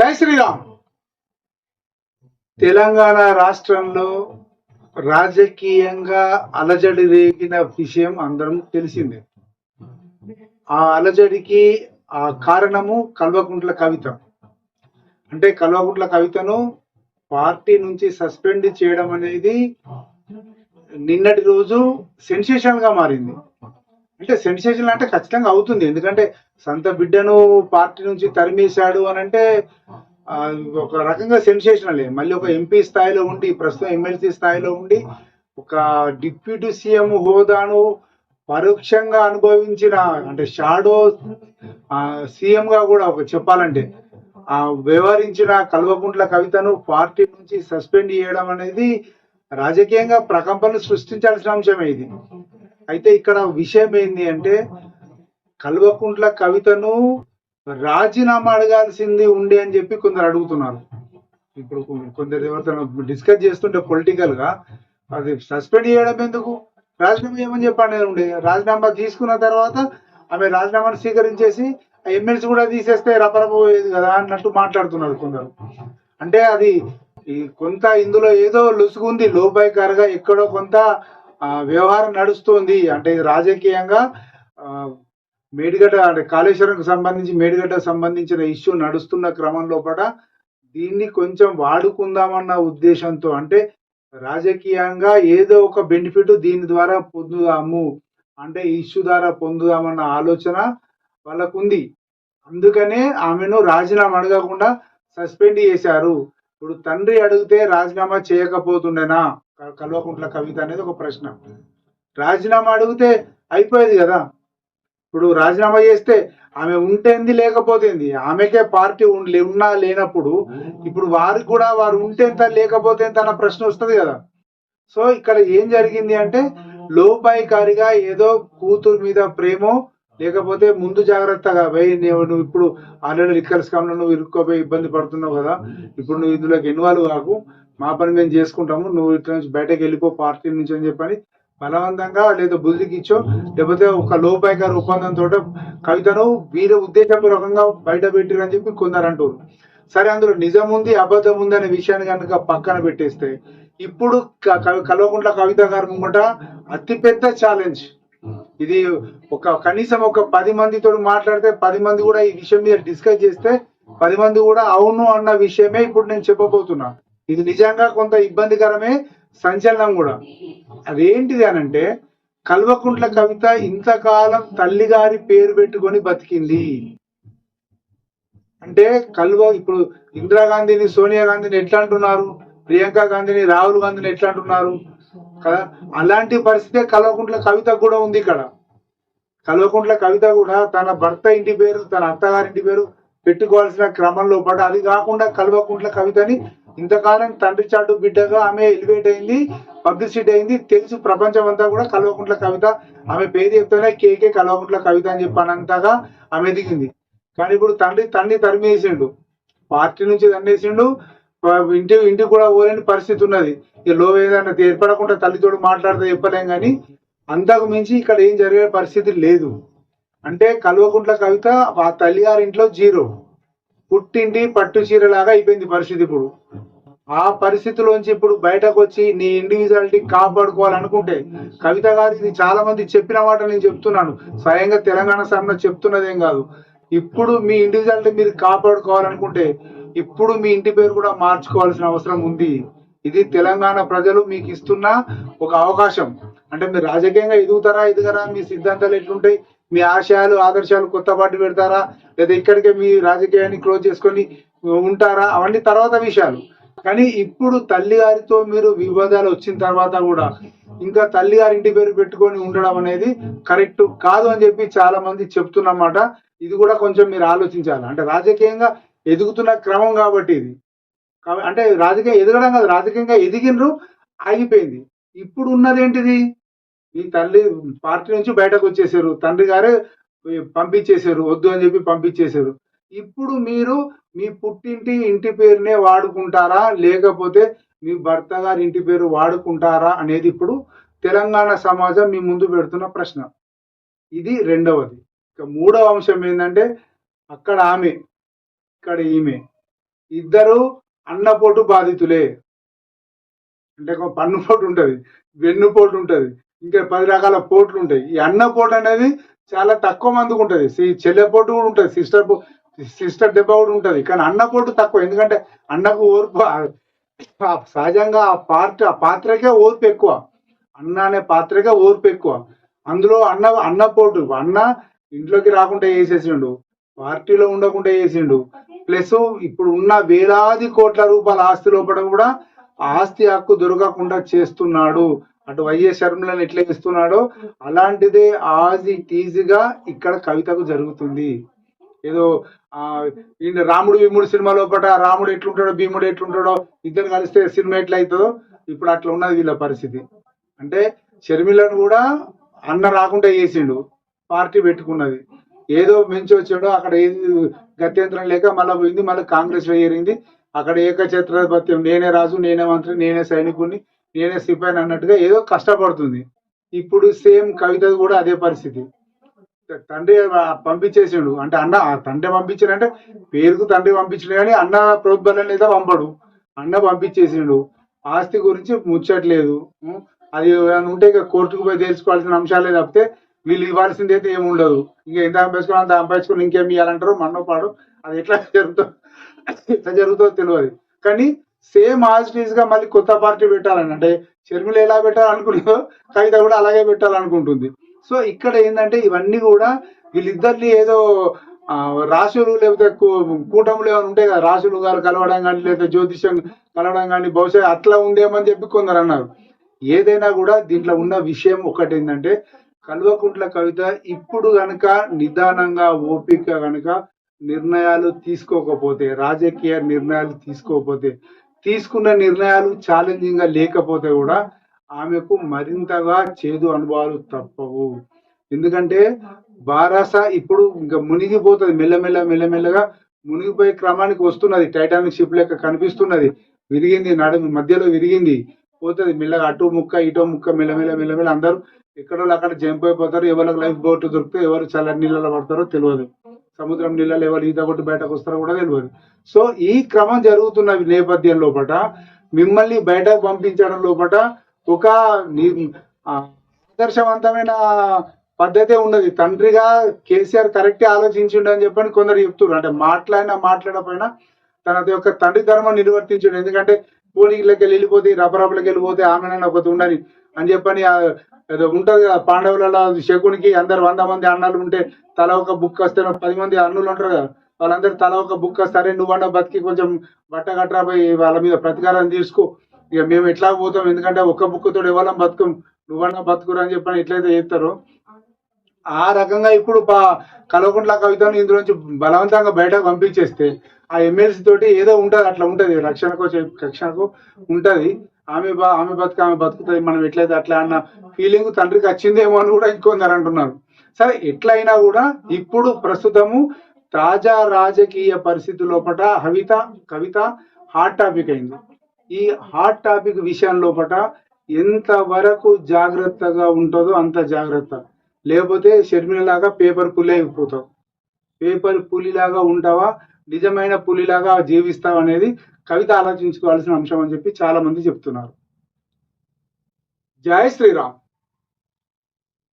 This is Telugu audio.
జై శ్రీరామ్. తెలంగాణ రాష్ట్రంలో రాజకీయంగా అలజడి రేగిన విషయం అందరం తెలిసిందే. ఆ అలజడికి ఆ కారణము కల్వకుంట్ల కవిత. అంటే కల్వకుంట్ల కవితను పార్టీ నుంచి సస్పెండ్ చేయడం అనేది నిన్నటి రోజు సెన్సేషన్గా మారింది. అంటే సెన్సేషన్ అంటే ఖచ్చితంగా అవుతుంది. ఎందుకంటే సంత బిడ్డను పార్టీ నుంచి తరిమేశాడు అని అంటే ఒక రకంగా సెన్సేషనలే మళ్ళీ ఒక ఎంపీ స్థాయిలో ఉండి ప్రస్తుతం ఎమ్మెల్సీ స్థాయిలో ఉండి ఒక డిప్యూటీ సీఎం హోదాను పరోక్షంగా అనుభవించిన అంటే షాడో సీఎం గా కూడా ఒక చెప్పాలంటే ఆ వ్యవహరించిన కల్వకుంట్ల కవితను పార్టీ నుంచి సస్పెండ్ చేయడం అనేది రాజకీయంగా ప్రకంపనలు సృష్టించాల్సిన అంశమే ఇది. అయితే ఇక్కడ విషయం ఏంది అంటే కల్వకుంట్ల కవితను రాజీనామా అడగాల్సింది ఉండే అని చెప్పి కొందరు అడుగుతున్నారు. ఇప్పుడు కొందరు ఎవరితో డిస్కస్ చేస్తుంటే పొలిటికల్గా అది సస్పెండ్ చేయడం ఎందుకు? రాజీనామా ఏమని చెప్పండి ఉండే. రాజీనామా తీసుకున్న తర్వాత ఆమె రాజీనామాను స్వీకరించేసి ఎమ్మెల్సీ కూడా తీసేస్తే రపరపోయేది కదా అన్నట్టు మాట్లాడుతున్నారు కొందరు. అంటే అది ఈ కొంత ఇందులో ఏదో లొసుగుంది లోపాయికారుగా ఎక్కడో కొంత వ్యవహారం నడుస్తుంది. అంటే రాజకీయంగా మేడిగడ్డ అంటే కాళేశ్వరంకి సంబంధించి మేడిగడ్డకు సంబంధించిన ఇష్యూ నడుస్తున్న క్రమం లోపల దీన్ని కొంచెం వాడుకుందామన్న ఉద్దేశంతో అంటే రాజకీయంగా ఏదో ఒక బెనిఫిట్ దీని ద్వారా పొందుదాము. అంటే ఇష్యూ ద్వారా పొందుదామన్న ఆలోచన వాళ్ళకుంది. అందుకనే ఆమెను రాజీనామా అడగకుండా సస్పెండ్ చేశారు. ఇప్పుడు తండ్రి అడిగితే రాజీనామా చేయకపోతుండేనా? కల్వకుంట్ల కవిత అనేది ఒక ప్రశ్న. రాజీనామా అడిగితే అయిపోయేది కదా. ఇప్పుడు రాజీనామా చేస్తే ఆమె ఉంటేంది లేకపోతేంది ఆమెకే పార్టీ ఉన్నా లేనప్పుడు ఇప్పుడు వారికి కూడా వారు ఉంటేంత లేకపోతే ఎంత అన్న ప్రశ్న వస్తుంది కదా. సో ఇక్కడ ఏం జరిగింది అంటే లోపాయికారిగా ఏదో కూతురు మీద ప్రేమో లేకపోతే ముందు జాగ్రత్తగా పోయి నువ్వు నువ్వు ఇప్పుడు ఆల్రెడీ లిక్కర్ స్కామ్లో నువ్వు ఇరుక్కోపోయి ఇబ్బంది పడుతున్నావు కదా. ఇప్పుడు నువ్వు ఇందులోకి ఇన్వాల్వ్ కాకు. మా పని మేము చేసుకుంటాము. నువ్వు ఇట్లా నుంచి బయటకు వెళ్ళిపో పార్టీ నుంచి అని చెప్పని బలవంతంగా లేదా బుద్ధికి ఇచ్చో లేకపోతే ఒక లోపాయకార ఒప్పందంతో కవితను వీరి ఉద్దేశపూర్వకంగా బయట పెట్టిరని చెప్పి కొందరు అంటారు సరే అందులో నిజం ఉంది అబద్ధం ఉంది అనే విషయాన్ని కనుక పక్కన పెట్టేస్తే ఇప్పుడు క- కల్వకుంట్ల కవిత గారు ముంగట అతిపెద్ద ఛాలెంజ్ ఇది ఒక కనీసం ఒక పది మందితో మాట్లాడితే పది మంది కూడా ఈ విషయం మీద డిస్కస్ చేస్తే పది మంది కూడా అవును అన్న విషయమే ఇప్పుడు నేను చెప్పబోతున్నా. ఇది నిజంగా కొంత ఇబ్బందికరమే సంచలనం కూడా. అదేంటిది అనంటే కల్వకుంట్ల కవిత ఇంతకాలం తల్లిగారి పేరు పెట్టుకొని బతికింది. అంటే కల్వ ఇప్పుడు ఇందిరాగాంధీని సోనియా గాంధీని ఎట్లా అంటున్నారు? ప్రియాంక గాంధీని రాహుల్ గాంధీని ఎట్లా అంటున్నారు? కదా? అలాంటి పరిస్థితే కల్వకుంట్ల కవిత కూడా ఉంది ఇక్కడ. కల్వకుంట్ల కవిత కూడా తన భర్త ఇంటి పేరు తన అత్తగారింటి పేరు పెట్టుకోవాల్సిన క్రమంలో పాటు అది కాకుండా కల్వకుంట్ల కవితని ఇంతకాలం తండ్రి చాటు బిడ్డగా ఆమె ఎలివేట్ అయింది పబ్లిసిటీ అయింది. తెలుసు ప్రపంచం అంతా కూడా కల్వకుంట్ల కవిత. ఆమె పేరు చెప్తేనే కేకే కల్వకుంట్ల కవిత అని చెప్పానంతగా ఆమె దిగింది కానీ ఇప్పుడు తండ్రి తండ్రి తరిమేసిండు. పార్టీ నుంచి తన్నేసిండు ఇంటి ఇంటికి కూడా పోలేని పరిస్థితి ఉన్నది. ఇక లో ఏదైనా ఏర్పడకుండా తల్లితోడు మాట్లాడితే చెప్పలేం కానీ అంతకు మించి ఇక్కడ ఏం జరిగే పరిస్థితి లేదు. అంటే కల్వకుంట్ల కవిత ఆ తల్లి గారి ఇంట్లో జీరో. పుట్టింటి పట్టు చీరలాగా అయిపోయింది పరిస్థితి ఇప్పుడు. ఆ పరిస్థితిలోంచి ఇప్పుడు బయటకు వచ్చి నీ ఇండివిజువాలిటీ కాపాడుకోవాలనుకుంటే కవిత గారు ఇది చాలా మంది చెప్పిన మాట నేను చెప్తున్నాను. స్వయంగా తెలంగాణ సభలో చెప్తున్నదేం కాదు. ఇప్పుడు మీ ఇండివిజువాలిటీ మీరు కాపాడుకోవాలనుకుంటే ఇప్పుడు మీ ఇంటి పేరు కూడా మార్చుకోవాల్సిన అవసరం ఉంది. ఇది తెలంగాణ ప్రజలు మీకు ఇస్తున్న ఒక అవకాశం. అంటే మీరు రాజకీయంగా ఎదుగుతారా ఎదుగరా? మీ సిద్ధాంతాలు ఎట్లుంటాయి? మీ ఆశయాలు ఆదర్శాలు కొత్త పార్టీ పెడతారా? లేదా ఇక్కడికే మీ రాజకీయాన్ని క్లోజ్ చేసుకొని ఉంటారా? అవన్నీ తర్వాత విషయాలు. కానీ ఇప్పుడు తల్లి గారితో మీరు వివాదాలు వచ్చిన తర్వాత కూడా ఇంకా తల్లి గారి ఇంటి పేరు పెట్టుకొని ఉండడం అనేది కరెక్ట్ కాదు అని చెప్పి చాలా మంది చెప్తున్నమాట. ఇది కూడా కొంచెం మీరు ఆలోచించాలి. అంటే రాజకీయంగా ఎదుగుతున్న క్రమం కాబట్టి ఇది. కాబ- అంటే రాజకీయం ఎదగడం కాదు రాజకీయంగా ఎదిగినరు ఆగిపోయింది. ఇప్పుడు ఉన్నది ఏంటిది ఈ తల్లి పార్టీ నుంచి బయటకు వచ్చేసారు తండ్రి గారే పంపించేశారు వద్దు అని చెప్పి పంపించేశారు ఇప్పుడు మీరు మీ పుట్టింటి ఇంటి పేరునే వాడుకుంటారా? లేకపోతే మీ భర్త గారి ఇంటి పేరు వాడుకుంటారా? అనేది ఇప్పుడు తెలంగాణ సమాజం మీ ముందు పెడుతున్న ప్రశ్న. ఇది రెండవది. ఇక మూడవ అంశం ఏంటంటే అక్కడ ఆమె ఇక్కడ ఈమె. ఇద్దరు అన్నపోటు బాధితులే. అంటే ఒక పన్ను పోటు ఉంటుంది వెన్ను ఇంకా పది రకాల పోట్లు ఉంటాయి. ఈ అన్నపోటు అనేది చాలా తక్కువ మందికి ఉంటుంది. ఈ చెల్లెపోటు కూడా ఉంటుంది సిస్టర్ పో- సిస్టర్ దెబ్బ కూడా ఉంటుంది. కానీ అన్నపోటు తక్కువ ఎందుకంటే అన్నకు ఓర్పు సహజంగా ఆ పాత్ర ఆ పాత్రకే ఓర్పు ఎక్కువ. అన్న అనే పాత్రకే ఓర్పు ఎక్కువ. అందులో అన్న అన్నపోటు అన్న ఇంట్లోకి రాకుండా వేసేసిండు పార్టీలో ఉండకుండా చేసిండు. ప్లస్ ఇప్పుడు ఉన్న వేలాది కోట్ల రూపాయల ఆస్తి లోపల కూడా ఆస్తి హక్కు దొరకకుండా చేస్తున్నాడు. అటు వైఎస్ శర్మలను ఎట్లా ఇస్తున్నాడో అలాంటిదే ఆజీ ఈజీగా ఇక్కడ కవితకు జరుగుతుంది. ఏదో ఆ ఈయన రాముడు భీముడు సినిమా లోపల రాముడు ఎట్లుంటాడో భీముడు ఎట్లుంటాడో ఇద్దరు కలిస్తే సినిమా ఎట్లయితుందో అవుతుందో ఇప్పుడు అట్లా ఉన్నది వీళ్ళ పరిస్థితి. అంటే షర్మిలను కూడా అన్న రాకుండా చేసిండు. పార్టీ పెట్టుకున్నది. ఏదో మించి వచ్చాడో అక్కడ ఏది గత్యంతరం లేక మళ్ళీ పోయింది మళ్ళీ కాంగ్రెస్లో ఏరింది అక్కడ ఏకఛత్రాధిపత్యం నేనే రాజు నేనే మంత్రి నేనే సైనికుడిని నేనే సిపాయిని అన్నట్టుగా ఏదో కష్టపడుతుంది. ఇప్పుడు సేమ్ కవిత కూడా అదే పరిస్థితి. తండ్రి పంపించేసిండు. అంటే అన్న ఆ తండ్రి పంపించాడంటే పేరుకు తండ్రి పంపించాడు కానీ అన్న ప్రోద్బలం లేదా పంపడు. అన్న పంపించేసిండు. ఆస్తి గురించి ముచ్చట్లేదు. అది ఉంటే ఇక కోర్టుకు పోయి తెలుసుకోవాల్సిన అంశాలే తప్పితే వీళ్ళు ఇవ్వాల్సింది అయితే ఏమి ఉండదు. ఇంకా ఎంత సంపాదించుకుని అంత అంపేసుకుని ఇంకేం ఇవ్వాలంటారు మన్నో పాడు అది ఎట్లా జరుగుతుందో ఎట్లా జరుగుతుందో తెలియదు కానీ సేమ్ ఆజిటీస్గా మళ్ళీ కొత్త పార్టీ పెట్టాలని అంటే షర్మిల ఎలా పెట్టాలనుకుంటుందో కవిత కూడా అలాగే పెట్టాలనుకుంటుంది. సో ఇక్కడ ఏంటంటే ఇవన్నీ కూడా వీళ్ళిద్దరిని ఏదో రాశులు లేకపోతే కూటములు ఏమైనా ఉంటాయి కదా రాశులు గారు కలవడం కానీ లేకపోతే జ్యోతిష్యం కలవడం కానీ బహుశా అట్లా ఉందేమని చెప్పి కొందరు అన్నారు. ఏదైనా కూడా దీంట్లో ఉన్న విషయం ఒకటి ఏంటంటే కల్వకుంట్ల కవిత ఇప్పుడు గనక నిదానంగా ఓపిక గనక నిర్ణయాలు తీసుకోకపోతే రాజకీయ నిర్ణయాలు తీసుకోకపోతే తీసుకున్న నిర్ణయాలు ఛాలెంజింగ్గా లేకపోతే కూడా ఆమెకు మరింతగా చేదు అనుభవాలు తప్పవు. ఎందుకంటే బారాస ఇప్పుడు ఇంకా మునిగిపోతుంది. మెల్లమెల్ల మెల్లమెల్లగా మునిగిపోయే క్రమానికి వస్తున్నది. టైటానిక్ షిప్ లెక్క కనిపిస్తున్నది. విరిగింది నడుము మధ్యలో విరిగింది. పోతుంది మెల్లగా అటు ముక్క ఇటో ముక్క మెల్లమెల్ల మెల్లమెల్ల అందరూ ఎక్కడో అక్కడ జంప్ అయిపోతారు ఎవరికి లైఫ్ బోట్ దొరికితే ఎవరు చాలా నీళ్ళలో పడతారో తెలియదు. సముద్రం నీళ్ళలో ఎవరు ఈత కొట్టి బయటకు వస్తారో కూడా తెలియదు. సో ఈ క్రమం జరుగుతున్న నేపథ్యం లోపల మిమ్మల్ని బయటకు పంపించడం లోపట ఒక ని- ఆదర్శవంతమైన పద్ధతే ఉన్నది. తండ్రిగా కేసీఆర్ కరెక్టే ఆలోచించిండు అని చెప్పని కొందరు చెప్తున్నారు. అంటే మాట్లాడినా మాట్లాడకపోయినా తన యొక్క తండ్రి ధర్మం నిర్వర్తించండు. ఎందుకంటే పోలీసులకి వెళ్ళిపోతే రపరపలకి వెళ్ళిపోతే ఆమెనైనా ఒకటి ఉండని అని చెప్పని ఏదో ఉంటది కదా పాండవులలో శకునికి అందరు వంద మంది అన్నలు ఉంటే తల ఒక బుక్ వస్తే పది మంది అన్నులు ఉంటారు కదా వాళ్ళందరూ తల ఒక బుక్ వస్తారే నువ్వన్న బతికి కొంచెం బట్ట కట్టరా పోయి వాళ్ళ మీద ప్రతీకారం తీసుకో. ఇక మేము ఎట్లా పోతాం ఎందుకంటే ఒక్క బుక్ ఎవరం బతుకం నువ్వన్నా బతుకురు అని చెప్పని ఎట్లయితే చేస్తారో ఆ రకంగా ఇప్పుడు పా- కల్వకుంట్ల కవితను ఇందులోంచి బలవంతంగా బయటకు పంపించేస్తే ఆ ఎమ్మెల్సీ తోటి ఏదో ఉంటది అట్లా ఉంటది. రక్షణకు రక్షణకు ఉంటది. ఆమె బా ఆమె బతుకు ఆమె బతుకుతుంది. మనం ఎట్లయితే అట్లా అన్న ఫీలింగ్ తండ్రికి వచ్చిందేమో అని కూడా ఇంకొందరు అంటున్నారు. సరే ఎట్లయినా కూడా ఇప్పుడు ప్రస్తుతము తాజా రాజకీయ పరిస్థితి లోపల హవిత కవిత హాట్ టాపిక్ అయింది. ఈ హాట్ టాపిక్ విషయం లోపల ఎంత వరకు జాగ్రత్తగా ఉంటుందో అంత జాగ్రత్త. లేకపోతే షర్మిల లాగా పేపర్ పులి అయిపోతావు పేపర్ పులిలాగా ఉంటావా? నిజమైన పులిలాగా జీవిస్తాం అనేది కవిత ఆలోచించుకోవాల్సిన అంశం అని చెప్పి చాలా మంది చెప్తున్నారు. జై శ్రీరామ్.